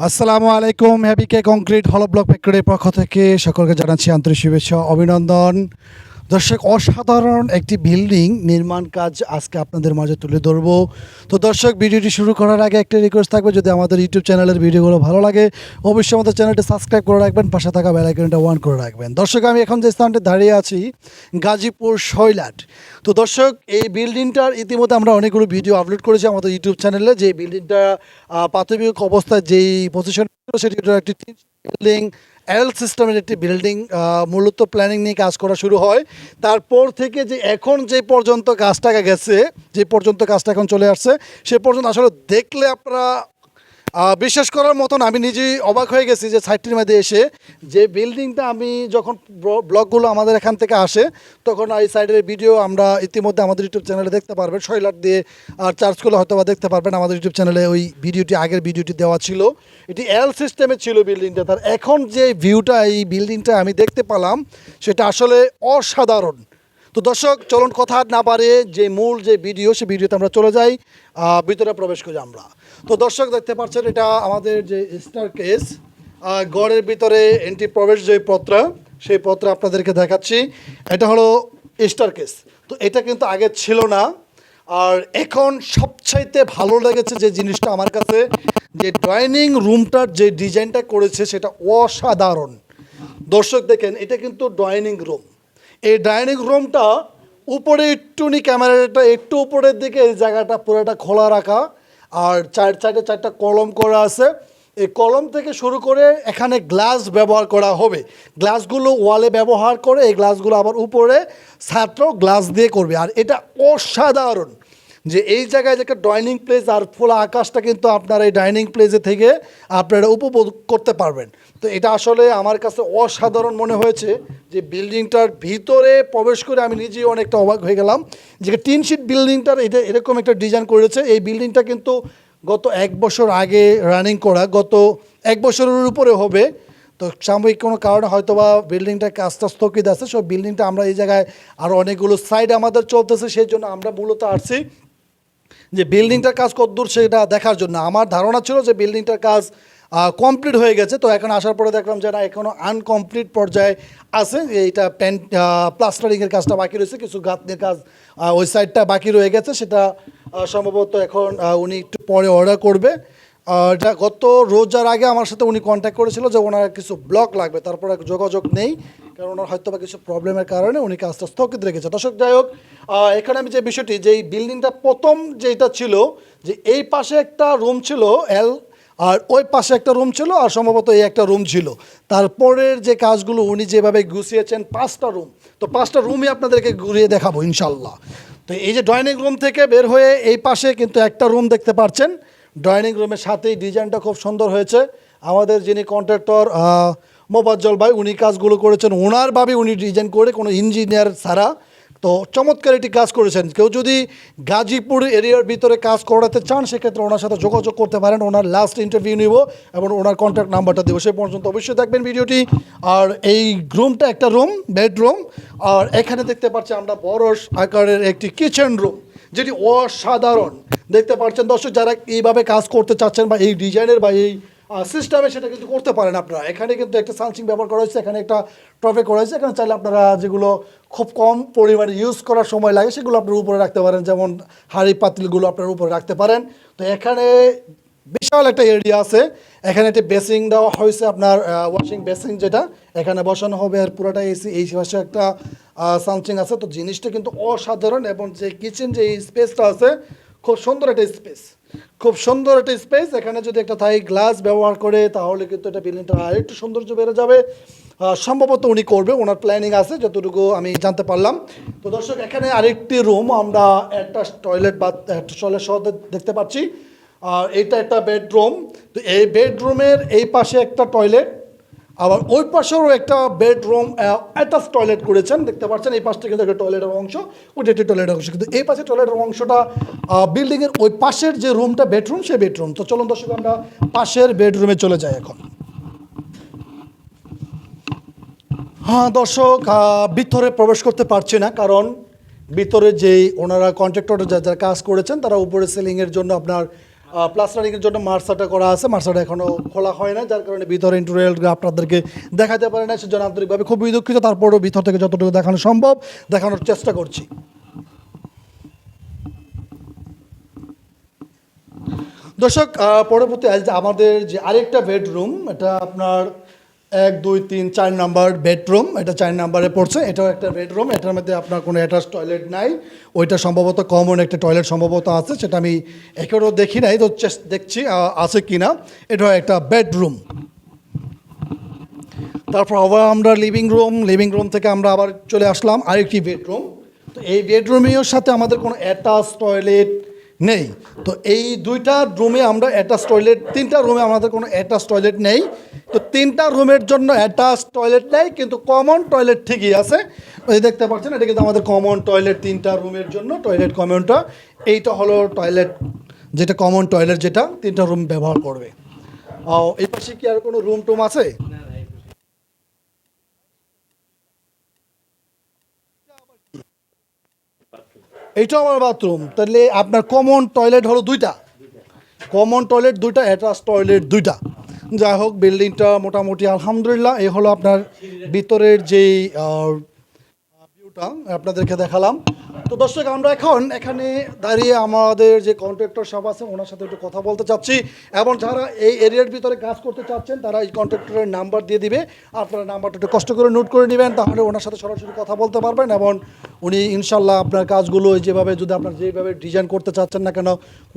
আসসালামু আলাইকুম happy K concrete hollow block ফ্যাক্টরির পক্ষ থেকে সকলকে জানাচ্ছি আন্তরিক শুভেচ্ছা, অভিনন্দন। দর্শক, অসাধারণ একটি বিল্ডিং নির্মাণ কাজ আজকে আপনাদের মাঝে তুলে ধরবো। তো দর্শক, ভিডিওটি শুরু করার আগে একটা রিকোয়েস্ট থাকবে, যদি আমাদের ইউটিউব চ্যানেলের ভিডিওগুলো ভালো লাগে, অবশ্যই আমাদের চ্যানেলটি সাবস্ক্রাইব করে রাখবেন, পাশে থাকা বেল আইকনটা ওয়ান করে রাখবেন। দর্শক, আমি এখন যে স্থানটি দাঁড়িয়ে আছি, গাজীপুর শৈলাট তো দর্শক, এই বিল্ডিংটার ইতিমধ্যে আমরা অনেকগুলো ভিডিও আপলোড করেছি আমাদের ইউটিউব চ্যানেলে যে বিল্ডিংটা প্রাথমিক অবস্থায় যেই পজিশন সেটি একটি বিল্ডিং এল সিস্টেমের একটি বিল্ডিং মূলত প্ল্যানিং নিয়ে কাজ করা শুরু হয়। তারপর থেকে যে এখন যে পর্যন্ত গাছটাকে গেছে, যে পর্যন্ত কাজটা এখন চলে আসছে, সে পর্যন্ত আসলে দেখলে আপনারা বিশ্বাস করার মতন আমি নিজেই অবাক হয়ে গেছি যে সাইটটির মধ্যে এসে যে বিল্ডিংটা আমি যখন ব্ল- ব্লগগুলো আমাদের এখান থেকে আসে, তখন এই সাইডের ভিডিও আমরা ইতিমধ্যে আমাদের ইউটিউব চ্যানেলে দেখতে পারবেন। শৈলাট দিয়ে আর চার্জ করলে হয়তো বা দেখতে পারবেন আমাদের ইউটিউব চ্যানেলে ওই ভিডিওটি, আগের ভিডিওটি দেওয়া ছিল। এটি এল সিস্টেমে ছিল বিল্ডিংটা। তার এখন যে ভিউটা এই বিল্ডিংটা আমি দেখতে পেলাম, সেটা আসলে অসাধারণ। তো দর্শক, চলুন কথা না পারে যে মূল যে ভিডিও সেই ভিডিওতে আমরা চলে যাই। ভিতরে প্রবেশ করি আমরা। তো দর্শক, দেখতে পাচ্ছেন এটা আমাদের যে স্টার কেস গড়ের ভিতরে এন্ট্রি প্রবেশ যে পত্র, সেই পত্র আপনাদেরকে দেখাচ্ছি। এটা হলো স্টার কেস তো এটা কিন্তু আগে ছিল না। আর এখন সবচাইতে ভালো লেগেছে যে জিনিসটা আমার কাছে, যে ডাইনিং রুমটার যে ডিজাইনটা করেছে, সেটা অসাধারণ। দর্শক, দেখেন, এটা কিন্তু ডাইনিং রুম এই ডাইনিং রুমটা উপরে একটুনি ক্যামেরাটা একটু উপরের দিকে এই জায়গাটা পুরোটা খোলা রাখা। আর চার চারটে চারটা কলম করা আছে। এই কলম থেকে শুরু করে এখানে গ্লাস ব্যবহার করা হবে। গ্লাসগুলো ওয়ালে ব্যবহার করে এই গ্লাসগুলো আবার উপরে ছাত্র গ্লাস দিয়ে করবে। আর এটা অসাধারণ। যে এই জায়গায় যে একটা ডাইনিং প্লেস আর ফুল আকাশটা কিন্তু আপনার এই ডাইনিং প্লেসে থেকে আপনারা উপভোগ করতে পারবেন। তো এটা আসলে আমার কাছে অসাধারণ মনে হয়েছে যে বিল্ডিংটার ভিতরে প্রবেশ করে আমি নিজেই অনেকটা অবাক হয়ে গেলাম যে টিন শিট বিল্ডিংটার এটা এরকম একটা ডিজাইন করেছে। এই বিল্ডিংটা কিন্তু গত এক বছর আগে রানিং করা, গত এক বছরের উপরে হবে। তো সাময়িক কোনো কারণে হয়তো বা বিল্ডিংটা কাজটা স্থগিত আছে। সব বিল্ডিংটা আমরা এই জায়গায় আরও অনেকগুলো সাইড আমাদের চলতেছে, সেই জন্য আমরা মূলত আসছি যে বিল্ডিংটার কাজ কতদূর সেটা দেখার জন্য। আমার ধারণা ছিল যে বিল্ডিংটার কাজ কমপ্লিট হয়ে গেছে। তো এখন আসার পরে দেখলাম যে না এখনও আনকমপ্লিট পর্যায়ে আছে। এইটা প্যান্ট প্লাস্টারিংয়ের কাজটা বাকি রয়েছে। কিছু গাঁথনির কাজ ওই সাইডটা বাকি রয়ে গেছে। সেটা সম্ভবত এখন উনি একটু পরে অর্ডার করবে। এটা গত রোজার আগে আমার সাথে উনি কন্ট্যাক্ট করেছিল যে ওনার কিছু ব্লক লাগবে। তারপরে যোগাযোগ নেই। কারণ ওনার হয়তো বা কিছু প্রবলেমের কারণে উনি কাজটা স্থগিত রেখেছে। দর্শক, যাই হোক এখানে আমি যে বিষয়টি, যে এই বিল্ডিংটা প্রথম যেটা ছিল, যে এই পাশে একটা রুম ছিল এল আর ওই পাশে একটা রুম ছিল, আর সম্ভবত এই একটা রুম ছিল। তারপরের যে কাজগুলো উনি যেভাবে গুছিয়েছেন, পাঁচটা রুম তো পাঁচটা রুমই আপনাদেরকে ঘুরিয়ে দেখাবো ইনশাল্লাহ তো এই যে ডাইনিং রুম থেকে বের হয়ে এই পাশে কিন্তু একটা রুম দেখতে পাচ্ছেন ডাইনিং রুমের সাথেই ডিজাইনটা খুব সুন্দর হয়েছে। আমাদের যিনি কন্ট্রাক্টর মোবাজ্জল ভাই উনি কাজগুলো করেছেন। ওনার ভাবে উনি ডিজাইন করে কোনো ইঞ্জিনিয়ার ছাড়া তো চমৎকার একটি কাজ করেছেন। কেউ যদি গাজীপুর এরিয়ার ভিতরে কাজ করাতে চান, সেক্ষেত্রে ওনার সাথে যোগাযোগ করতে পারেন। ওনার লাস্ট ইন্টারভিউ নিব এবং ওনার কন্ট্যাক্ট নাম্বারটা দেবো। সে পর্যন্ত অবশ্যই দেখবেন ভিডিওটি। আর এই রুমটা একটা রুম বেডরুম আর এখানে দেখতে পাচ্ছি আমরা বড় আকারের একটি কিচেন রুম যেটি অসাধারণ। দেখতে পাচ্ছেন দর্শক, যারা এইভাবে কাজ করতে চাচ্ছেন বা এই ডিজাইনের বা এই সিস্টেমে সেটা কিন্তু করতে পারেন আপনারা। এখানে কিন্তু একটা সানসিং ব্যবহার করা হয়েছে, এখানে একটা ট্রফে করা হয়েছে। এখানে চাইলে আপনারা যেগুলো খুব কম পরিমাণে ইউজ করার সময় লাগে, সেগুলো আপনার উপরে রাখতে পারেন। যেমন হাঁড়ি পাতিলগুলো আপনার উপরে রাখতে পারেন। তো এখানে বিশাল একটা এরিয়া আছে। এখানে একটা বেসিং দেওয়া হয়েছে আপনার ওয়াশিং বেসিং যেটা। এখানে বসানো হবে আর পুরোটা এসি এই পাশে একটা সানসিং আছে। তো জিনিসটা কিন্তু অসাধারণ এবং যে কিচেন যে স্পেসটা আছে খুব সুন্দর একটা স্পেস খুব সুন্দর একটা স্পেস এখানে যদি একটা থাই গ্লাস ব্যবহার করে, তাহলে কিন্তু এটা বিল্ডিংটা আর একটু সৌন্দর্য বেড়ে যাবে। সম্ভবত উনি করবে, ওনার প্ল্যানিং আছে, যতটুকু আমি জানতে পারলাম। তো দর্শক, এখানে আরেকটি রুম আমরা একটা টয়লেট বা টয়লেট সহ দেখতে পাচ্ছি। আর এটা একটা বেডরুম তো এই বেডরুমের এই পাশে একটা টয়লেট আবার ওই পাশেও একটা বেডরুম অ্যাটাচ টয়লেট করেছেন, দেখতে পাচ্ছেন, এই পাশটা কিন্তু একটা টয়লেটের অংশ, ওইটা একটি টয়লেটের অংশ। কিন্তু এই পাশে টয়লেটের অংশটা বিল্ডিংয়ের ওই পাশের যে রুমটা বেডরুম সেই বেডরুম তো চলুন দর্শক, আমরা পাশের বেডরুমে চলে যাই এখন। হ্যাঁ দর্শক ভিতরে প্রবেশ করতে পারছি না, কারণ ভিতরে যেই ওনারা কন্ট্রাক্টর যারা কাজ করেছেন, তারা উপরে সিলিংয়ের জন্য আপনার প্লাস্টারিংয়ের জন্য মার্সাটা করা আছে। মার্সাটা এখনও খোলা হয় না যার কারণে ভিতরে ইন্টুরিয়াল আপনাদেরকে দেখাতে পারে না সেজন্য আন্তরিকভাবে খুবই দুঃখিত। তারপরেও ভিতর থেকে যতটুকু দেখানো সম্ভব, দেখানোর চেষ্টা করছি। দর্শক পরবর্তী আমাদের যে আরেকটা বেডরুম এটা আপনার এক, দুই, তিন, চার নাম্বার বেডরুম। এটা চার নাম্বারে পড়ছে। এটাও একটা বেডরুম। এটার মধ্যে আপনার কোনো অ্যাটাচ টয়লেট নাই। ওইটা সম্ভবত কমন একটা টয়লেট সম্ভবত আছে, সেটা আমি একেবারেও দেখি নাই। তো দেখছি আছে কি না এটাও একটা বেডরুম। তারপর আবার আমরা লিভিং রুম লিভিং রুম থেকে আমরা আবার চলে আসলাম আরেকটি বেডরুম। তো এই বেডরুমের সাথে আমাদের কোনো অ্যাটাচ টয়লেট নেই। তো এই দুইটা রুমে আমরা অ্যাটাচ টয়লেট তিনটা রুমে আমাদের কোনো অ্যাটাচ টয়লেট নেই। তো তিনটা রুমের জন্য অ্যাটাচ টয়লেট নেই কিন্তু কমন টয়লেট ঠিকই আছে। ওই দেখতে পাচ্ছেন এটা কিন্তু আমাদের কমন টয়লেট তিনটা রুমের জন্য টয়লেট কমনটা এইটা হলো টয়লেট যেটা কমন টয়লেট যেটা তিনটা রুম ব্যবহার করবে। ও, এই পাশে কি আর কোনো রুম টুম আছে এইটা আমার বাথরুম তাহলে আপনার কমন টয়লেট হলো দুইটা। কমন টয়লেট দুইটা অ্যাটাচ টয়লেট দুইটা। যাই হোক বিল্ডিংটা মোটামুটি আলহামদুলিল্লাহ। এই হলো আপনার ভিতরের যেই ভিউটা আপনাদেরকে দেখালাম। তো দর্শক, আমরা এখন এখানে দাঁড়িয়ে আমাদের যে কন্ট্রাক্টর সব আছে ওনার সাথে একটু কথা বলতে চাচ্ছি এবং যারা এই এরিয়ার ভিতরে কাজ করতে চাচ্ছেন, তারা এই কন্ট্রাক্টরের নাম্বার দিয়ে দিবে। আপনারা নাম্বারটা একটু কষ্ট করে নোট করে নেবেন, তাহলে ওনার সাথে সরাসরি কথা বলতে পারবেন এবং উনি ইনশাল্লাহ আপনার কাজগুলো যেভাবে যদি আপনার যেভাবে ডিজাইন করতে চাচ্ছেন না কেন,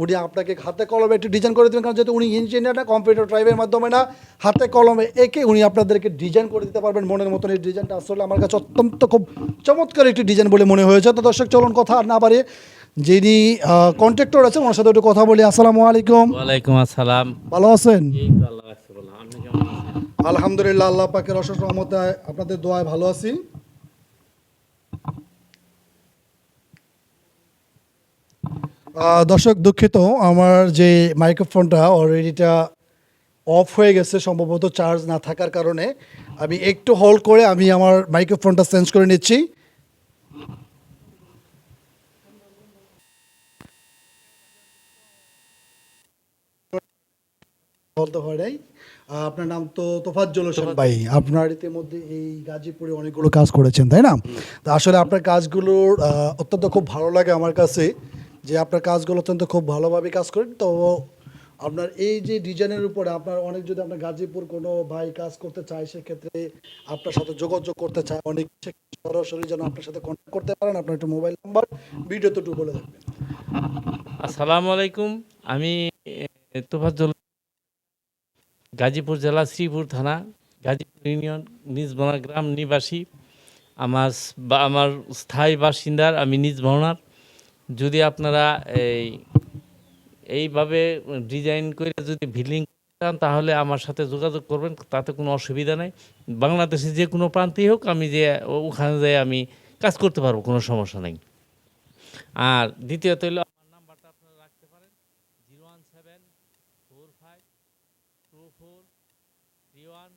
উনি আপনাকে হাতে কলমে একটু ডিজাইন করে দেবেন, কারণ যেহেতু উনি ইঞ্জিনিয়ার না কম্পিউটার ড্রাইভের মাধ্যমে না, হাতে কলমে এঁকে উনি আপনাদেরকে ডিজাইন করে দিতে পারবেন মনের মতন। এই ডিজাইনটা আসলে আমার কাছে অত্যন্ত খুব চমৎকার একটি ডিজাইন বলে মনে হয়েছে। তো দর্শক চলুন কথা আর না পারে যিনি কন্ট্রাক্টর আছেন ওনার সাথে একটু কথা বলি। আসসালামু আলাইকুম। ওয়ালাইকুম আসসালাম। ভালো আছেন? আলহামদুলিল্লাহ আল্লাহ পাকের অশেষ রহমতে আপনাদের দোয়ায় ভালো আছি। দর্শক দুঃখিত আমার যে মাইক্রোফোনটা অলরেডিটা অফ হয়ে গেছে সম্ভবত চার্জ না থাকার কারণে। আমি একটু হোল্ড করে আমি আমার মাইক্রোফোনটা চেঞ্জ করে নিচ্ছি। বলতে হয় নাই। আপনার নাম তো তোফাজ্জল হোসেন ভাই। আপনার ইতিমধ্যে এই গাজীপুরে অনেকগুলো কাজ করেছেন তাই না? তো আসলে আপনার কাজগুলোর আহ, অত্যন্ত খুব ভালো লাগে আমার কাছে যে আপনার কাজগুলো অত্যন্ত খুব ভালোভাবে কাজ করেন। তো আপনার এই যে ডিজাইনের উপরে আপনার অনেক যদি আপনার গাজীপুর কোনো ভাই কাজ করতে চায় সেক্ষেত্রে আপনার সাথে যোগাযোগ করতে চায় অনেক সরাসরি যেন আপনার সাথে কন্ট্যাক্ট করতে পারেন। আপনার একটু মোবাইল নাম্বার ভিডিওতে একটু বলে দেবেন। আসসালামু আলাইকুম। আমি তোফাজ্জল গাজীপুর জেলা, শ্রীপুর থানা, গাজীপুর ইউনিয়ন নিজবনা গ্রাম নিবাসী। আমার আমার স্থায়ী বাসিন্দার আমি নিজ নিজবনার যদি আপনারা এই, এইভাবে ডিজাইন করে যদি ভিলিং চান, তাহলে আমার সাথে যোগাযোগ করবেন, তাতে কোনো অসুবিধা নেই। বাংলাদেশে যে কোনো প্রান্তেই হোক, আমি যে ওখানে যেয়ে আমি কাজ করতে পারব, কোনো সমস্যা নেই। আর দ্বিতীয়ত হলো আমার নাম্বারটা আপনারা রাখতে পারেন zero one seven four five two four three one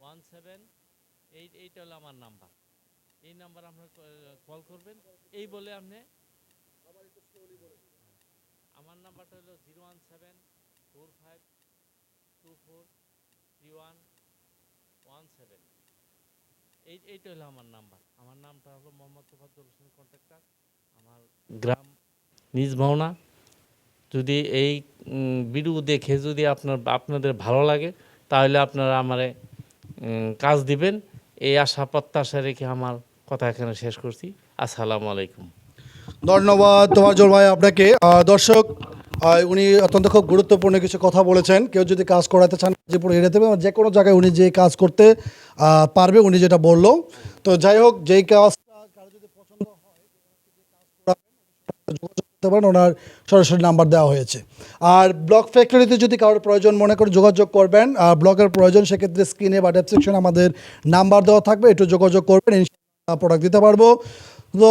one seven eight এইটা হলো আমার নাম্বার। এই নাম্বার আপনার কল করবেন। এই বলে আপনি আমার নাম্বারটা হলো zero one seven four five two four three one one seven. এই এইটা হলো আমার নাম্বার। আমার নামটা হলো মোহাম্মদ তোফাজ্জল হোসেন কন্ট্রাক্টর। আমার গ্রাম নিজ ভাওনা যদি এই ভিডিও দেখে যদি আপনার আপনাদের ভালো লাগে তাহলে আপনারা আমারে কাজ দিবেন। এই আশা প্রত্যাশা রেখে আমার কথা এখানে শেষ করছি। আসসালামু আলাইকুম। ধন্যবাদ তোমার জোর ভাই আপনাকে। দর্শক উনি অত্যন্ত খুব গুরুত্বপূর্ণ কিছু কথা বলেছেন। কেউ যদি কাজ করাতে চান, গাজীপুর এরিয়াতে বা যে কোনো জায়গায় উনি যে কাজ করতে পারবে, উনি যেটা বলল। তো যাই হোক, যেই কাজ যোগাযোগ করতে পারেন ওনার সরাসরি নাম্বার দেওয়া হয়েছে। আর ব্লক ফ্যাক্টরিতে যদি কারোর প্রয়োজন মনে করে যোগাযোগ করবেন, আর ব্লকের প্রয়োজন, সেক্ষেত্রে স্ক্রিনে বা ডেসক্রিপশনে আমাদের নাম্বার দেওয়া থাকবে, একটু যোগাযোগ করবেন প্রোডাক্ট দিতে পারব। তো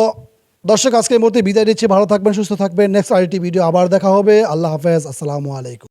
দর্শক, আজকের মধ্যে বিদায় দিচ্ছি ভালো থাকবেন, সুস্থ থাকবেন। নেক্সট আরেকটি ভিডিও আবার দেখা হবে। আল্লাহ হাফেজ। আসসালামু আলাইকুম।